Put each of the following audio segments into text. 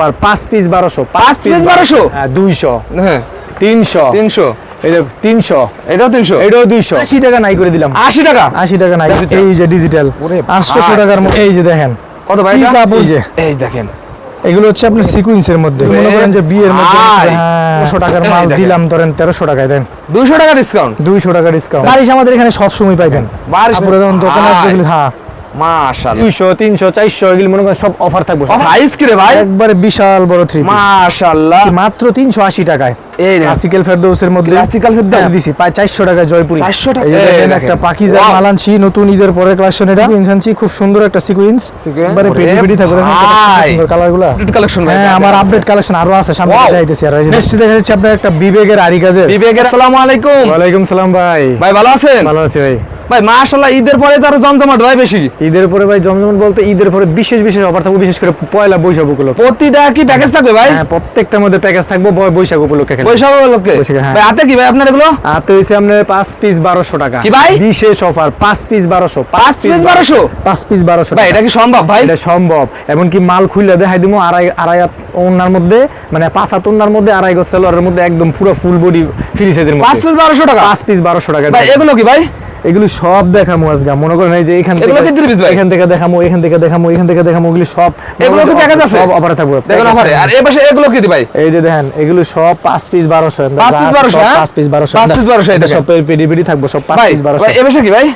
Offer পাঁচ piece বারোশো পাঁচ piece 1200? হ্যাঁ দুইশো। হ্যাঁ। তিনশো। তিনশো। এই তিনশো। এটাও তিনশো? এটাও দুইশো। আশি টাকা নাই করে দিলাম। আশি টাকা? আশি টাকা নাই। এই যে ডিজিটাল আটশোশো টাকার এই যে দেখেন। কত ভাই কি এটা? কাপড়? এই যে? এই দেখেন। এগুলো হচ্ছে আপনার সিকুয়েন্সের মধ্যে। মনে করেন যে বিয়ের মধ্যে টাকার মাল দিলাম ধরেন টাকায় দেন। দুইশো টাকা ডিসকাউন্ট দুইশো টাকা ডিসকাউন্ট বারিশ আমাদের এখানে সব সময় পাইবেন। বারিশ যখন দোকানে হ্যাঁ। মাশাআল্লাহ। দুইশো তিনশো চারশো এগুলো মনে করেন সব অফার থাকবে। সাইজ কি রে ভাই? একবারে বিশাল বড় থ্রি মাশাআল্লাহ। মাত্র তিনশো আশি টাকায়। এই ক্লাসিক্যাল ফেরদৌসের মধ্যে। Classical ফেরদৌস? দিছি প্রায় চারশো টাকা জয়পুরি। 400 টাকা? এই যে এই দেখেন দেখেন। একটা পাকিজা Wow. নতুন ঈদের পরের কালেকশন এটা। সিকুয়েন্স খুব সুন্দর একটা সিকুয়েন্স একবারে পেটি পেটি থাকবে। ভাই। সুন্দর হ্যাঁ আমার আপডেট কালেকশন আরও আছে সামনে দেখাইতেছি আর। নেক্সট দেখা যাচ্ছে আপনার একটা বিবেকের আরি কাজের বিবেকের আসসালামু আলাইকুম। সালাম ভাই। ভাই ভালো আছেন? ভালো আছি ভাই। ভাই মাশাআল্লাহ ঈদের পরে তো আরও জমজমাট ভাই বেশি। ঈদের পরে ভাই জমজমন বলতে ঈদের পরে বিশেষ বিশেষ অফার থাকবে বিশেষ করে পয়লা বৈশাখ উপলক্ষে। প্রতিটা কি প্যাকেজ থাকবে ভাই? হ্যাঁ প্রত্যেকটার মধ্যে প্যাকেজ থাকবে বৈশাখ উপলক্ষে। বৈশাখ লোকে বৈশাখে, হ্যাঁ। ভাই হাতে কি ভাই আপনার এগুলো? আর তো হইছে আপনার পাঁচ পিস বারোশো টাকা। কি ভাই? বিশেষ অফার পাঁচ পিস বারোশো পাঁচ piece 1200? পাঁচ পিস বারোশো ভাই এটা কি সম্ভব ভাই? এটা সম্ভব। এমনকি মাল খুললে দেখাই দিব আড়াই আড়াই হাত ওনার মধ্যে মানে পাঁচ হাত ওনার মধ্যে আড়াই গজ সেলোয়ারের মধ্যে একদম পুরো ফুল বডি ফ্রি সাইজের মধ্যে। পিস বারোশো টাকা? পাঁচ পিস বারোশো টাকা ভাই এগুলো কি ভাই? এগুলি সব দেখামো আজকে মনে করেন এই যে এখান থেকে এগুলো কিন্তু ভাই। এখান থেকে দেখামো এখান থেকে দেখামো এখান থেকে দেখামো এগুলি সব এগুলো কি দেখা যাচ্ছে সব অফারে থাকবে। দেখুন আমারে আর এই পাশে এগুলো কি ভাই? এই যে দেখেন এগুলো সব 5 পিস 1200 5 পিস 1200 5 পিস 1200 5 পিস 1200 এটা সব পিডিবিডি থাকবে সব 5 পিস 1200 ভাই এই পাশে কি ভাই?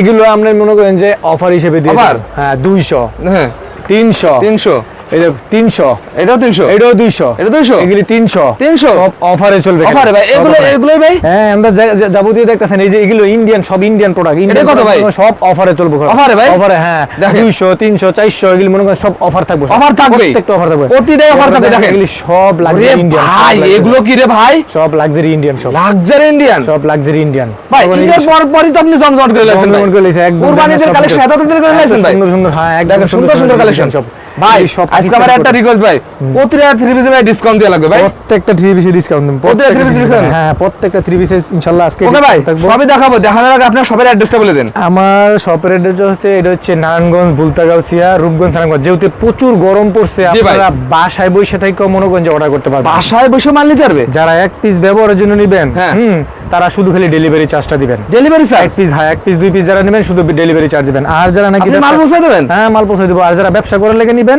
এগুলো আমরা মনে করেন যে অফার হিসেবে দিয়ে হ্যাঁ 200 হ্যাঁ। 300 300 এগুলো কি রে ভাই? সব লাক্সারি ইন্ডিয়ান সব। লাক্সারি ইন্ডিয়ান সব লাক্সারি ইন্ডিয়ান ভাই তো আপনি সুন্দর সুন্দর হ্যাঁ সুন্দর সুন্দর কালেকশন সব ভাই সব। আজকে আমার একটা রিকোয়েস্ট ভাই প্রতিটা থ্রি পিসে ভাই ডিসকাউন্ট দেওয়া লাগবে ভাই। প্রত্যেকটা থ্রি পিসে ডিসকাউন্ট দিন প্রত্যেকটা piece discount? হ্যাঁ প্রত্যেকটা থ্রি পিসে ইনশাআল্লাহ আজকে ওকে ভাই সবই দেখাবো দেখানোর আগে আপনার সবার অ্যাড্রেসটা বলে দেন। আমার শপের অ্যাড্রেস হচ্ছে এটা হচ্ছে নারায়ণগঞ্জ ভুলতাগাউসিয়া রূপগঞ্জ নারায়ণগঞ্জ যেহেতু প্রচুর গরম পড়ছে আপনারা বাসায় বসে থেকে মনে যে অর্ডার করতে পারবেন। বাসায় বসে মাল নিতে পারবে? যারা এক পিস ব্যবহারের জন্য নেবেন হ্যাঁ। হুম তারা শুধু খালি ডেলিভারি চার্জটা দিবেন। ডেলিভারি চার্জ এক পিস হ্যাঁ এক পিস দুই পিস যারা নেবেন শুধু ডেলিভারি চার্জ দিবেন। আর যারা নাকি মাল পৌঁছে দেবেন? হ্যাঁ মাল পৌঁছে দেবো। আর যারা ব্যবসা করে লেগে নেবেন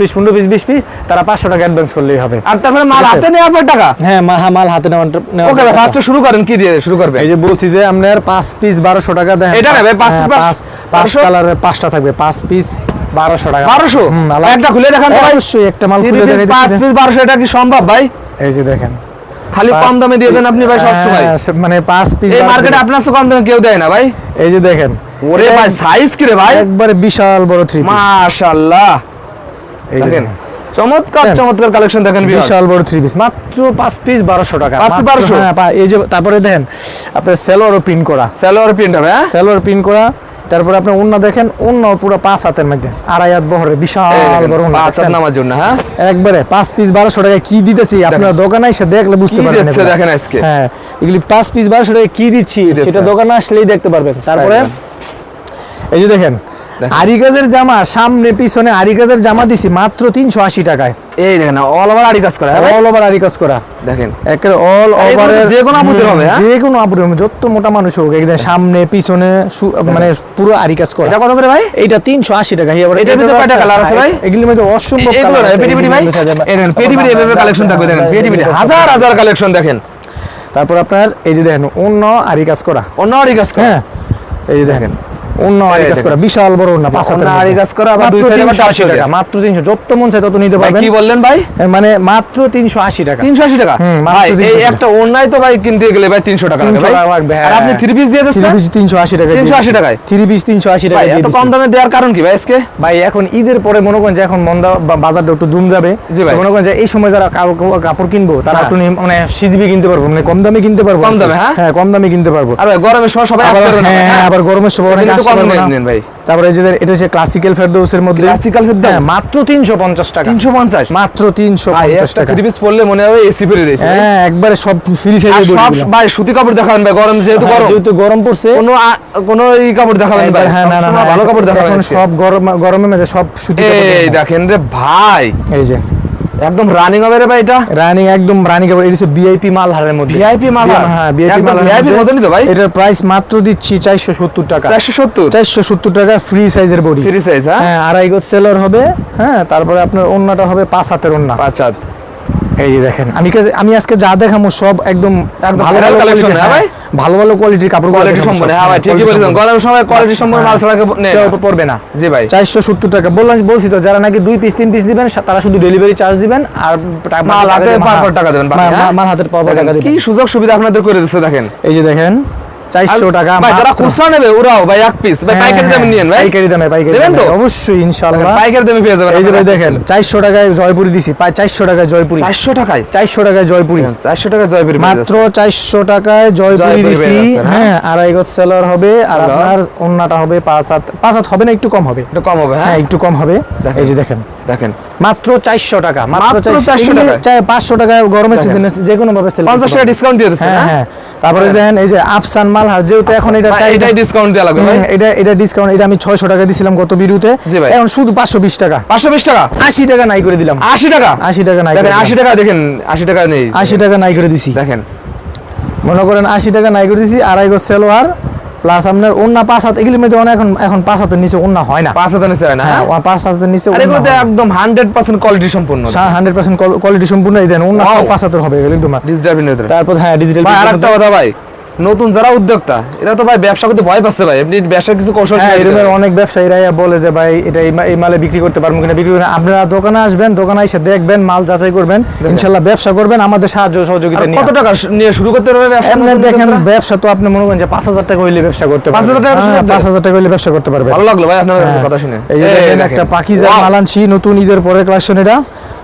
পিস পনেরো পিস বিশ পিস তারা পাঁচশো টাকা অ্যাডভান্স করলেই হবে। আর তারপরে মাল হাতে নেওয়ার পর টাকা? হ্যাঁ হ্যাঁ, মাল হাতে নেওয়ার ওকে ফার্স্টে শুরু করেন কি দিয়ে শুরু করবে এই যে বলছি যে আপনার পাঁচ পিস বারোশো টাকা দেন। এটা নেবে, পাঁচ হ্যাঁ, পাঁচ পাঁচ কালারের পাঁচটা থাকবে পাঁচ পিস বারোশো টাকা। বারোশো? একটা খুলে দেখান অবশ্যই একটা মাল খুলে পাঁচ পিস বারোশো এটা কি সম্ভব ভাই? এই যে দেখেন। খালি কম দামে দিয়ে দেন আপনি ভাই সবসময়। হ্যাঁ, মানে পাঁচ পিস এই মার্কেটে আপনার কম দামে কেউ দেয় না ভাই। এই যে দেখেন। ওরে ভাই সাইজ কি রে ভাই? একবারে বিশাল বড় থ্রি মাশাআল্লাহ দেখেন। চমৎকার। চমৎকার কালেকশন দেখেন বিশাল বড় থ্রি পিস মাত্র পাঁচ পিস বারোশো টাকা পাঁচ 1200? হ্যাঁ, এই যে তারপরে দেখেন আপনার সেলোয়ারও প্রিন্ট করা সালোয়ার প্রিন্ট হবে হ্যাঁ সেলোয়ার প্রিন্ট করা তারপরে আপনি দেখেন পুরো পাঁচ হাতের মধ্যে আড়াই হাত বহরে বিশাল বড় পাঁচ হাত নামার জন্য হ্যাঁ একবারে পাঁচ পিস বারোশো টাকা কি দিতেছি আপনার দোকানে এসে দেখলে বুঝতে পারবেন দেখেন আজকে। হ্যাঁ এগুলি পাঁচ পিস বারোশো টাকা কি দিচ্ছি? সেটা দোকানে আসলেই দেখতে পারবেন তারপরে। এই যে দেখেন। আরি গাজের জামা সামনে পিছনে আরি গাজের জামা দিছি মাত্র তিনশো আশি টাকায়। এই দেখেন অল ওভার আড়ি কাজ করা হ্যাঁ অল ওভার আরি কাজ করা। দেখেন। একের অল ওভার যে কোনো আপুদের হবে, হ্যাঁ? যে কোনো আপুদের হবে যত মোটা মানুষ হোক একদম সামনে পিছনে মানে পুরো আরি কাজ করা। এটা কত করে ভাই? তিনশো আশি টাকা এবার এটার ভিতরে কয়টা colour আছে ভাই? এগুলির মধ্যে অসম্ভব না আছে, পেটি পেটি ভাই? এই দেখেন পেটি পেটি এভাবে কালেকশন থাকবে দেখেন পেটি পেটি হাজার হাজার কালেকশন দেখেন। তারপর আপনার এই যে দেখেন অন্য আরি কাজ করা। অন্য আড়ি কাজ করা। হ্যাঁ এই যে দেখেন অন্য আরি কাজ দেখেন। করা বিশাল বড় অন্য পাঁচ হাতের কাজ করা, আবার দুই মাত্র side এ আবার 380 সাতশো টাকা টাকা। মাত্র তিনশো যত মন চাই তত নিতে পারবেন কি বললেন ভাই মানে মাত্র তিনশো আশি টাকা তিনশো আশি টাকা ভাই এই একটা অন্যায় তো ভাই কিনতে গেলে ভাই তিনশো টাকা লাগে ভাই আর আপনি। থ্রি পিস দিয়ে দিচ্ছেন পিস তিনশো আশি টাকা 380 টাকায়? থ্রি পিস তিনশো আশি টাকা এত কম দামে দেওয়ার কারণ কি ভাই আজকে ভাই এখন ঈদের পরে মনে করেন যে এখন মন্দা বাজারটা একটু জুম যাবে। মনে করেন যে এই সময় যারা কাপড়- কিনবো তারা হ্যাঁ। একটু মানে সিজবি কিনতে পারব মানে কম দামে কিনতে পারব কম দামে, হ্যাঁ? হ্যাঁ কম দামে কিনতে পারব আর গরমের সময় সবাই আবার হ্যাঁ? আবার গরমের সময় নেন ভাই। তারপরে এই যে এটা হচ্ছে ক্লাসিক্যাল ফেরদৌসের মধ্যে। Classical ফেরদৌস? হ্যাঁ, মাত্র 350 টাকা। তিনশো পঞ্চাশ? মাত্র 350 একটা টাকা। থ্রি পিস পরলে মনে হবে এসি ফিরে রয়েছে হ্যাঁ একবারে সব ফ্রি সব ভাই সুতি কাপড় দেখাবেন ভাই গরম যেহেতু গরম। যেহেতু গরম পড়ছে। কোনো আ- কোনো এই কাপড় দেখাবেন ভাই হ্যাঁ না না ভালো কাপড় দেখাবেন। সব গরম মধ্যে সব সুতি কাপড় এই দেখেন রে ভাই। এই যে। একদম রানিং হবে রে ভাই এটা? রানিং একদম রানিং হবে। এটা ভিআইপি মাল হারের মধ্যে। ভিআইপি মাল হ্যাঁ ভিআইপি মাল ভিআইপি মতনই তো ভাই? এটার প্রাইস মাত্র দিচ্ছি 470 টাকা। চারশো সত্তর? 470 টাকা ফ্রি সাইজের বডি ফ্রি সাইজ হ্যাঁ? হ্যাঁ আড়াই গজ সেলার হবে হ্যাঁ তারপরে আপনার ওন্নাটা হবে পাঁচ হাতের ওন্না পাঁচ হাত। এই যে দেখেন আমি আমি আজকে যা দেখাবো সব একদম ভালো ভালো কালেকশন হ্যাঁ ভাই? ভালো ভালো কোয়ালিটির কাপড় কোয়ালিটি সম্পূর্ণ হ্যাঁ ভাই ঠিকই বলেছেন। গরমের সময় কোয়ালিটি সম্পূর্ণ মাল ছাড়া। পড়বে না। জি ভাই। চারশো সত্তর টাকা বললাম বলছি তো যারা নাকি দুই পিস তিন পিস দিবেন তারা শুধু ডেলিভারি চার্জ দিবেন আর মাল টাকা হাতে পার টাকা দিবেন হ্যাঁ? মাল হাতে পার পর টাকা দিবেন। কি সুযোগ সুবিধা আপনাদের করে দিচ্ছে দেখেন। এই যে দেখেন আর টাকা ভাই যারা খুচরা নেবে ওরাও ভাই এক পিস ভাই হ্যাঁ, পাইকারি দামে হ্যাঁ, নিয়েন ভাই। পাইকারি দামে পাইকারি দামে। অবশ্যই ইনশাআল্লাহ। পাইকারি দামে পেয়ে যাবেন এই যে দেখেন চারশো টাকায় জয়পুরি দিছি পাই চারশো টাকায় জয়পুরি। চারশো টাকায়? চারশো টাকায় জয়পুরি। চারশো টাকা জয়পুরি মাত্র চারশো টাকায় জয়পুরি জয়পুরি দিছি। হ্যাঁ। হ্যাঁ আড়াই গজ সেলার হবে আর আপনার অন্যটা হবে পাঁচ হাত পাঁচ হাত হবে না একটু কম হবে। একটু কম হবে হ্যাঁ। হ্যাঁ একটু কম হবে। এই যে দেখেন। দেখেন। মাত্র চারশো টাকা মাত্র মাত্র 400 চারশো টাকায়? টাকা টাকায় গরমের। সিজনে যে কোনো ভাবে টাকা ডিসকাউন্ট দিয়ে দিচ্ছে হ্যাঁ? হ্যাঁ। তারপরে দেখেন এই যে আফসান মাল হার যেহেতু এখন এটা চাই এটাই ডিসকাউন্ট দেওয়া লাগবে ভাই। এটা এটা ডিসকাউন্ট এটা আমি ছয়শো টাকা দিছিলাম গত বিরুতে এখন শুধু পাঁচশো বিশ টাকা। পাঁচশো বিশ টাকা? আশি টাকা নাই করে দিলাম। আশি টাকা? আশি টাকা নাই দেখেন দিলাম। আশি টাকা দেখেন আশি টাকা নেই। আশি টাকা নাই করে দিছি। দেখেন। মনে করেন আশি টাকা নাই করে দিছি আড়াই গজ সেলোয়ার প্লাস আপনার উন্না পাঁচ হাত এগুলির মধ্যে অনেক এখন এখন পাঁচ হাতের নিচে উন্না হয় না। পাঁচ হাতের নিচে হয় না হ্যাঁ? হ্যাঁ পাঁচ হাতের নিচে আরে মধ্যে একদম হান্ড্রেড পার্সেন্ট কোয়ালিটি সম্পূর্ণ। হান্ড্রেড পার্সেন্ট কোয়ালিটি সম্পূর্ণ এই দেন উন্না পাঁচ হাতের হবে একদম ডিজিটাল তারপর হ্যাঁ ডিজিটাল ভাই আরেকটা কথা ভাই। নতুন যারা উদ্যোক্তা এরা তো ভাই ব্যবসা করতে ভয় পাচ্ছে ভাই। এমনি ব্যবসার কিছু কৌশল হ্যাঁ শিখাইতে অনেক ব্যবসায়ীরা বলে যে ভাই এটা এই মালে বিক্রি করতে পারব কিনা? বিক্রি করবেন আপনারা দোকানে আসবেন দোকানে এসে দেখবেন মাল যাচাই করবেন ইনশাল্লাহ ব্যবসা করবেন আমাদের সাহায্য সহযোগিতা নিয়ে। কত টাকা নিয়ে শুরু করতে পারবে ব্যবসা? দেখেন ব্যবসা তো আপনি মনে করেন যে পাঁচ হাজার টাকা হইলে ব্যবসা করতে 5,000 টাকা ব্যবসা করতে? পাঁচ হাজার টাকা হইলে ব্যবসা করতে পারবেন। ভালো লাগল ভাই আপনার হ্যাঁ। কথা শুনে। এই যে। একটা পাকিজার Wow! মালানছি নতুন ঈদের পরে কালেকশন এটা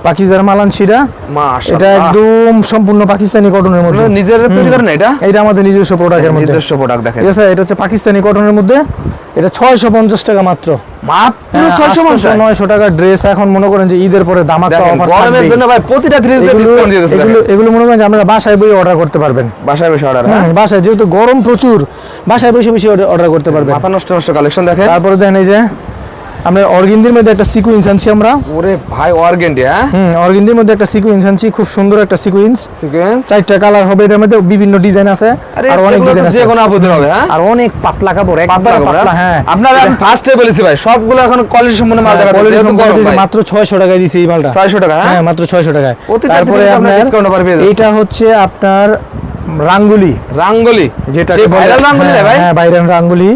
পাকিজার মালানছিটা মাশাআল্লাহ। এটা একদম সম্পূর্ণ পাকিস্তানি কটনের মধ্যে। নিজের তৈরি করেন না এটা? এটা আমাদের নিজস্ব প্রোডাক্টের মধ্যে। নিজস্ব প্রোডাক্ট দেখেন। ঠিক আছে এটা হচ্ছে পাকিস্তানি কটনের মধ্যে। এটা ছয়শো পঞ্চাশ টাকা মাত্র। মাত্র ছয়শো পঞ্চাশ? নয়শো টাকা ড্রেস এখন মনে করেন যে ঈদের পরে দেখেন অফার গরমের জন্য ভাই প্রতিটা ডিসকাউন্ট দিয়ে এগুলো এগুলো মনে করেন যে আপনারা বাসায় বই অর্ডার করতে পারবেন। বাসায় বসে অর্ডার হ্যাঁ? বাসায় যেহেতু গরম প্রচুর বাসায় বসে বসে অর্ডার করতে পারবেন। মাথা নষ্ট নষ্ট কালেকশন দেখেন। তারপরে দেখেন এই যে আমরা অর্গিন্দির মধ্যে একটা সিকুইন্স আনছি আমরা। ওরে ভাই অর্গেন্ডি হ্যাঁ? হুম অর্গিন্দির মধ্যে একটা সিকুইন্স আনছি খুব সুন্দর একটা সিকুইন্স সিকোয়েন্স চারটা কালার হবে এটার মধ্যে বিভিন্ন ডিজাইন আছে আর অনেক ডিজাইন আছে। যে কোনো আপদের হবে হ্যাঁ? আর অনেক পাতলা কাপড় একবার পাতলা কাপড়, হ্যাঁ? আপনারা ফার্স্টে বলেছি ভাই সবগুলো এখন কোয়ালিটি সম্পূর্ণ মাল দেখা দিয়েছে, ভাই। মাত্র ছয়শো টাকায় দিছি এই মালটা। 600 টাকা হ্যাঁ? হ্যাঁ মাত্র ছয়শো টাকায়। প্রতিটা তারপরে আপনার পেয়ে যাচ্ছেন। এইটা হচ্ছে আপনার রাঙ্গুলি। রাঙ্গুলি? যেটা ভাইরাল রাঙ্গুলি ভাই? হ্যাঁ ভাইরাল রাঙ্গুলি।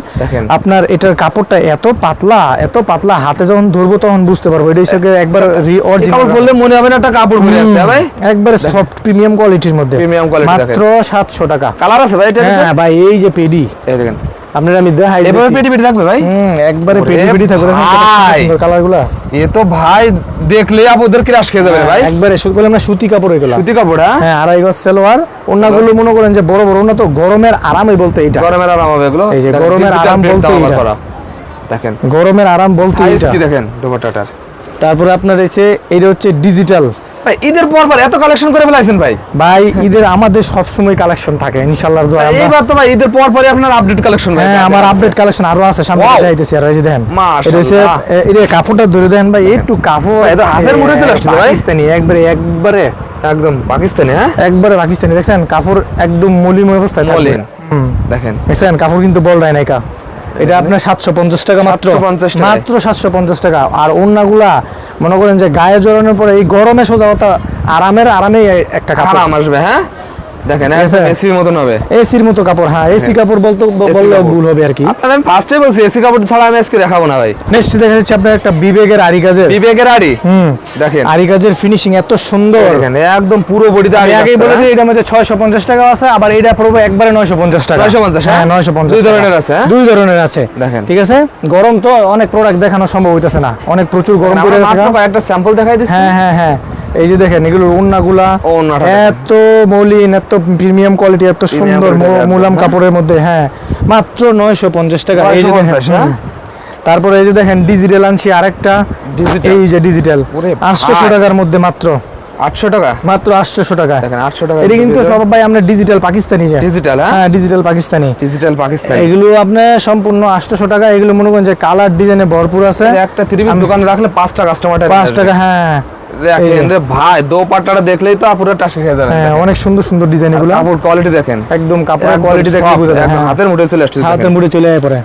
আপনার এটার কাপড়টা এত পাতলা এত পাতলা হাতে যখন ধরবো তখন বুঝতে পারব। এটা হিসেবে একবার কাপড় অরিজিনাল পরলে মনে হবে না একটা কাপড় পরে আছে ভাই। একবার সফট প্রিমিয়াম কোয়ালিটির মধ্যে। প্রিমিয়াম কোয়ালিটি মাত্র সাতশো টাকা। কালার আছে ভাই এটা হ্যাঁ ভাই এই যে পেডি। এই দেখেন। আপনার আমি দেখাই এভাবে পেটি পেটি থাকবে ভাই? হুম একবারে থাকবে এ তো দেখলে আপনাদের ক্রাশ খেয়ে যাবে ভাই। একবারে সুতি কাপড় এগুলো। সুতি কাপড় হ্যাঁ? হ্যাঁ আড়াই গজ সালোয়ার। মনে করেন যে বড় বড় তো গরমের আরামই বলতে এইটা। গরমের আরাম হবে এগুলো? এই যে গরমের আরাম বলতে। দেখেন। গরমের আরাম বলতে দেখেন? দুপাট্টাটার। তারপরে আপনার এসে এটা হচ্ছে ডিজিটাল ভাই ঈদের পর পর এত কালেকশন করে ফেলাইছেন ভাই। ভাই ঈদের আমাদের সব সময় কালেকশন থাকে ইনশাআল্লাহ দোয়া আমরা এইবার তো ভাই ঈদের পর পরই আপনার আপডেট কালেকশন ভাই। হ্যাঁ আমার আপডেট কালেকশন আরও আছে সামনে দেখাইতেছি আর এই যে দেখেন। মাশাআল্লাহ। এই কাপড়টা ধরে দেন ভাই একটু কাপড় এটা হাতের মুঠোয় চলে আসছে ভাই। পাকিস্তানি একবারে একবারে একদম পাকিস্তানি হ্যাঁ? একবারে পাকিস্তানি দেখছেন? কাপড় একদম মলিময় অবস্থায় থাকবে। মলিন। দেখেন। দেখছেন? কাপড় কিন্তু বল রায় নাইকা এটা আপনার সাতশো পঞ্চাশ টাকা মাত্র। 750 মাত্র সাতশো পঞ্চাশ টাকা। আর অন্যগুলা মনে করেন যে গায়ে জড়ানোর পরে এই গরমে সোজা আরামের আরামেই একটা কাপড়। আরাম আসবে হ্যাঁ? দেখেন? এসির মতন হবে। এসির মতো কাপড় হ্যাঁ এসি কাপড় বলতে ভুল হবে আর কি। আপনার আমি ফার্স্টে বলছি এসি কাপড় ছাড়া আমি আজকে দেখাবো না ভাই। নেক্সট দেখা যাচ্ছে আপনার একটা বিবেকের আরি কাজের। বিবেকের আড়ি? হুম। দেখেন। আরি কাজের ফিনিশিং এত সুন্দর। দেখেন একদম পুরো বডিতে আগেই বলে হ্যাঁ? দিই এটার মধ্যে ছয়শো পঞ্চাশ টাকা আছে আবার এইটা পড়বে একবারে নয়শো পঞ্চাশ টাকা। 950, হ্যাঁ? হ্যাঁ নয়শো পঞ্চাশ দুই ধরনের আছে, হ্যাঁ? দুই ধরনের আছে। দেখেন। ঠিক আছে? গরম তো অনেক প্রোডাক্ট দেখানো সম্ভব হইতেছে না। অনেক প্রচুর গরম পড়ে গা। স্যাম্পল দেখাই দিচ্ছি। হ্যাঁ হ্যাঁ হ্যাঁ। এই যে দেখেন এগুলোর ওন্নাগুলা এত মলিন এত প্রিমিয়াম কোয়ালিটি এত সুন্দর মুলাম হ্যাঁ। কাপড়ের মধ্যে হ্যাঁ। মাত্র নয়শো পঞ্চাশ টাকা। এই যে দেখেন 950, হ্যাঁ? তারপরে এই যে দেখেন ডিজিটাল আনছি আরেকটা? এই যে ডিজিটাল আটশোশো টাকার মধ্যে মাত্র। আটশো টাকা? মাত্র আটশোশো টাকা। আটশো টাকা এটা কিন্তু সব ভাই আমরা ডিজিটাল পাকিস্তানি ডিজিটাল হ্যাঁ? হ্যাঁ ডিজিটাল পাকিস্তানি। ডিজিটাল পাকিস্তান। এগুলো আপনার সম্পূর্ণ আটশোশো টাকা। এগুলো মনে করেন যে কালার ডিজাইনে ভরপুর আছে। একটা থ্রি দোকানে রাখলে পাঁচটা কাস্টমার পাঁচ টাকা হ্যাঁ। দেখেন রে ভাই দো পাট্টাটা দেখলেই তো পুরো টাকা খেয়ে যাবেন। হ্যাঁ অনেক সুন্দর সুন্দর ডিজাইন এগুলো। কাপড় কোয়ালিটি দেখেন। একদম কাপড়ের কোয়ালিটি দেখলে বোঝা যায়। হ্যাঁ। হাতের মুঠে চলে আসছে হাতে মুড়ে চলে যায় পরে।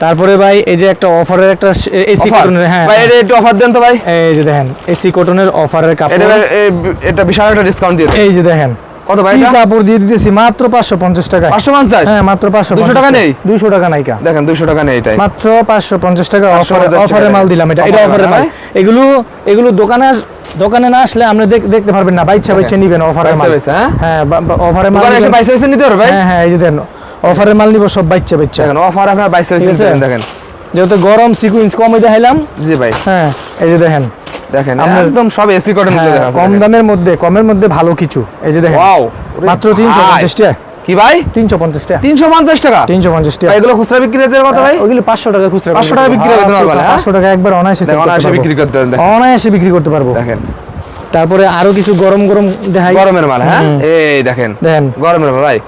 তারপরে ভাই এই যে একটা অফারের একটা এসি কটনের হ্যাঁ ভাই এটা একটু অফার দেন তো ভাই। এই যে দেখেন এসি কটনের অফারের এটা কাপড় এ- এটা বিশাল একটা ডিসকাউন্ট দিয়ে এই যে দেখেন কত ভাই এটা? কাপড় দিয়ে দিতেছি? মাত্র পাঁচশো পঞ্চাশ টাকা পাঁচশো পঞ্চাশ? হ্যাঁ মাত্র পাঁচশো 200 টাকা নেই? দুশো টাকা নাইকা। দেখেন দুইশো টাকা নেই এটাই। মাত্র পাঁচশো পঞ্চাশ টাকা 550 টাকা অফারে মাল দিলাম এটা। এটা অফারের মাল এগুলো এগুলো দোকানে আস- দোকানে না আসলে আপনি দেখ- দেখতে পারবেন না বাইচ্ছা বাইচ্ছা নিবেন বাইচ্ছা মাল। বাইচ্ছা, হ্যাঁ? হ্যাঁ অফারের মাল দোকানে এসে। বাইশ বাইশ নিতে পারবে হ্যাঁ হ্যাঁ এই যে দেন অফারের মাল নিব সব বাইচ্ছা বাচ্চা দেখেন অফার আপনার বাইশ ঠিক নিতে দেখেন। যেহেতু গরম সিকুয়েন্স কম দেখাইলাম। জি ভাই। হ্যাঁ এই যে দেখেন। দেখেন একদম সব এসি কটন হ্যাঁ, কম দামের মধ্যে কমের মধ্যে ভালো কিছু। এই যে দেখেন মাত্র তিনশো পঞ্চাশ টাকা কি ভাই? তিনশো পঞ্চাশ টাকা। তিনশো পঞ্চাশ টাকা? তিনশো পঞ্চাশ টাকা। এগুলো খুচরা বিক্রি করতে কত ভাই? ওগুলো পাঁচশো টাকা খুচরা 500 টাকা বিক্রি হবে normal, হ্যাঁ? পাঁচশো টাকা একবার অনায়াসে করতে অনায়াসে পারব। বিক্রি করতে। অনায়াসে বিক্রি করতে পারব। দেখেন। তারপরে আরও কিছু গরম গরম দেখাই। গরমের মাল হ্যাঁ? এই দেখেন দেখেন। গরমের মাল ভাই।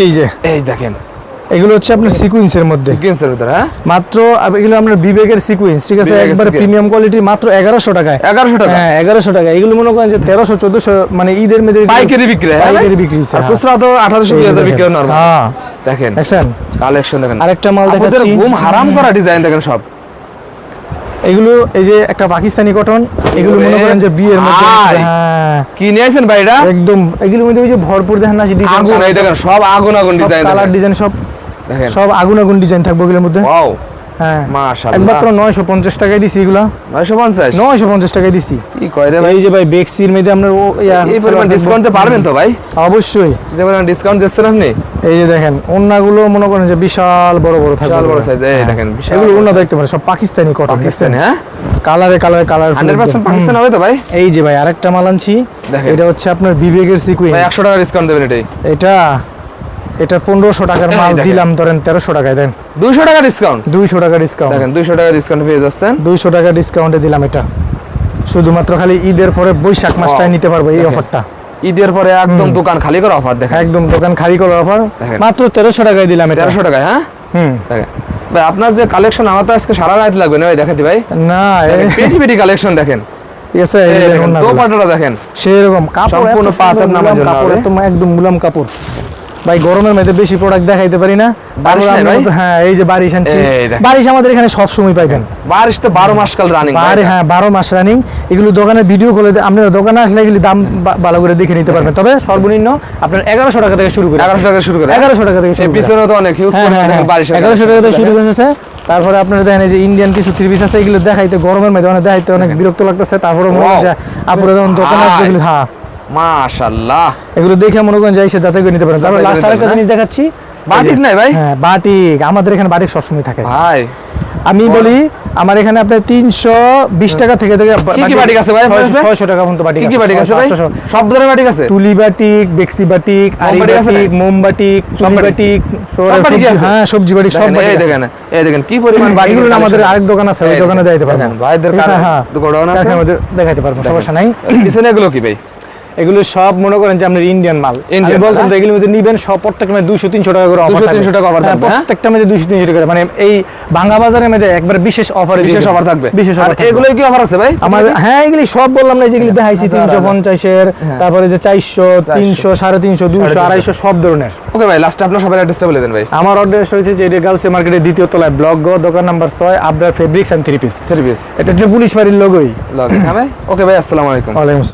এই যে। এই দেখেন। এগুলো হচ্ছে আপনার সিকুয়েন্সের মধ্যে। সিকোয়েন্সের ভিতরে হ্যাঁ? মাত্র এগুলো আপনার বিবেকের সিকুয়েন্স ঠিক আছে? একবার প্রিমিয়াম কোয়ালিটি মাত্র এগারোশো টাকায়। এগারোশো টাকা? হ্যাঁ এগারোশো টাকা। এগুলো মনে করেন যে তেরোশো চোদ্দশো মানে ঈদের মেয়েদের এগুলো- পাইকারি বিক্রি হ্যাঁ? পাইকারি বিক্রি হ্যাঁ। খুচরা তো আঠারোশো এই দুই যে হাজার বিক্রি দেখেন। নর্মাল হ্যাঁ। দেখেন। দেখছেন? কালেকশন দেখেন। আরেকটা মাল আপনাদের দেখাচ্ছি। ঘুম হারাম করা ডিজাইন দেখেন সব। এগুলো এই যে একটা পাকিস্তানি কটন এগুলো মনে করেন যে বিয়ের মধ্যে হ্যাঁ। কি নিয়েছেন ভাই এটা একদম এগুলোর মধ্যে ওই যে ভরপুর দেখেন না ডিজাইন আগুন এই দেখেন সব আগুন আগুন ডিজাইন কালার ডিজাইন সব দেখেন সব আগুন আগুন ডিজাইন থাকবে এগুলোর মধ্যে। ওয়াও হ্যাঁ। মাশাআল্লাহ। একমাত্র নয়শো পঞ্চাশ টাকায় দিছি এগুলো। নয়শো পঞ্চাশ? টাকায় দিছি। কি কয় রে ভাই? এই যে ভাই বেক্সির মধ্যে আপনার ও এই পরিমাণ ডিসকাউন্টে পারবেন তো ভাই? অবশ্যই। যে পরিমাণ ডিসকাউন্ট দিচ্ছেন আপনি? এই যে দেখেন ওন্নাগুলো মনে করেন যে বিশাল বড় বড় থাকবে। বিশাল বড় এগুলো। এই হ্যাঁ। দেখেন, বিশাল এগুলো ওন্না দেখতে পারেন সব পাকিস্তানি কটন পাকিস্তান হ্যাঁ? কালারে কালারে কালার হান্ড্রেড পার্সেন্ট পাকিস্তান হবে তো ভাই? এই যে ভাই আরেকটা মাল আনছি। এটা হচ্ছে আপনার বিবেকের ভাই সিকুয়েন্স একশো টাকা ডিসকাউন্ট দেবেন এটাই। এটা এটা পনেরোশো টাকার মাল দিলাম ধরেন তেরোশো টাকায় দেন। দুইশো টাকা ডিসকাউন্ট দুইশো টাকা ডিসকাউন্ট দেখেন দুইশো টাকা ডিসকাউন্ট পেয়ে যাচ্ছেন। দুইশো টাকা ডিসকাউন্টে দিলাম এটা। শুধুমাত্র খালি ঈদের পরে বৈশাখ মাসটাই নিতে পারব এই অফারটা ঈদের পরে একদম দোকান খালি অফার দেখেন। একদম দোকান খালি করার অফার মাত্র তেরোশো টাকায় দিলাম এটা। তেরোশো টাকায় হ্যাঁ? হুম। দেখেন। ভাই আপনার যে কালেকশন আমার তো আজকে সারা রাত লাগবে না ভাই দেখাতে ভাই। না পেটি পেটি কালেকশন দেখেন। ঠিক আছে দেখেন, সেরকম কাপড় সম্পূর্ণ পাঁচ কাপড় একদম একদম মুলাম কাপড়। ভাই গরমের মধ্যে বেশি প্রোডাক্ট দেখাইতে পারি না। হ্যাঁ এই যে বারিশ আনছি। বারিশ আমাদের এখানে সব সময় পাইবেন। বারিশ তো বারো মাস কাল রানিং বারে হ্যাঁ বারো মাস রানিং এগুলো দোকানে ভিডিও করে আপনারা দোকানে আসলে এগুলি দাম ভালো করে দেখে নিতে পারবেন। তবে সর্বনিম্ন আপনার এগারোশো টাকা থেকে শুরু করে। এগারোশো টাকা শুরু করে এগারোশো টাকা থেকে শুরু পিছনে তো অনেক হ্যাঁ হ্যাঁ হ্যাঁ। এগারোশো টাকা থেকে শুরু করেছে। তারপরে আপনারা দেখেন এই যে ইন্ডিয়ান কিছু থ্রি পিস আছে এগুলো দেখাইতে গরমের মধ্যে অনেক দেখাইতে অনেক বিরক্ত লাগতেছে। তারপরে মনে হয়. যে আপুরা যখন দোকানে আসবে হ্যাঁ। মাশাআল্লাহ। এগুলো দেখে মনে করেন যাই সে যাচাই করে নিতে পারেন। তারপর লাস্ট আরেকটা জিনিস দেখাচ্ছি। বাটিক নাই ভাই? হ্যাঁ বাটিক। আমাদের এখানে বাটিক সবসময় থাকে। ভাই। আমি বলি। আমার এখানে আপনার তিনশো বিশ টাকা থেকে থেকে বাটিক আছে ভাই? ছয়শো টাকা পর্যন্ত বাটিক কি বাটিক আছে ভাই? সব ধরনের বাটিক আছে? তুলি বাটিক বেক্সি বাটিক আরি বাটিক? মোম বাটিক তুলি বাটিক? হ্যাঁ সবজি বাটিক সব বাটিক এই দেখেন এই দেখেন কি পরিমাণ বাটিক এগুলো আমাদের আরেক দোকান আছে ওই দোকানে দেখেন, দেখাইতে পারব। ভাইদের ঠিক আছে, হ্যাঁ। পারব সমস্যা নাই। পিছনে এগুলো কি ভাই? এগুলো সব মনে করেন যে আপনার ইন্ডিয়ান মাল। আমি মাল, বলতাম তো হ্যাঁ? এগুলোর মধ্যে নিবেন সব প্রত্যেকটা মধ্যে দুশো তিনশো টাকা করে অফার 200 300 টাকা offer থাকবে, হ্যাঁ? প্রত্যেকটা মধ্যে দুশো তিনশো টাকা। মানে এই ভাঙ্গা বাজারের মধ্যে একবার বিশেষ অফার বিশেষ অফার থাকবে। বিশেষ অফার এগুলো কি অফার আছে ভাই? আমার হ্যাঁ এগুলি সব বললাম না যেগুলি দেখাইছি তিনশো হাজার। পঞ্চাশের হ্যাঁ। তারপরে যে চারশো তিনশো সাড়ে তিনশো দুশো আড়াইশো সব ধরনের। ওকে ভাই লাস্টে আপনার সবার অ্যাড্রেসটা বলে দেন ভাই। আমার অর্ডার হয়েছে যে এটা গার্লসে মার্কেটের দ্বিতীয় তলায় ব্লক গো দোকান নাম্বার ছয় Abrar fabrics and three piece three piece এটা হচ্ছে পুলিশ বাড়ির লোগোই হ্যাঁ ওকে ভাই আসসালামু আলাইকুম। ওয়ালাইকুম আসসালাম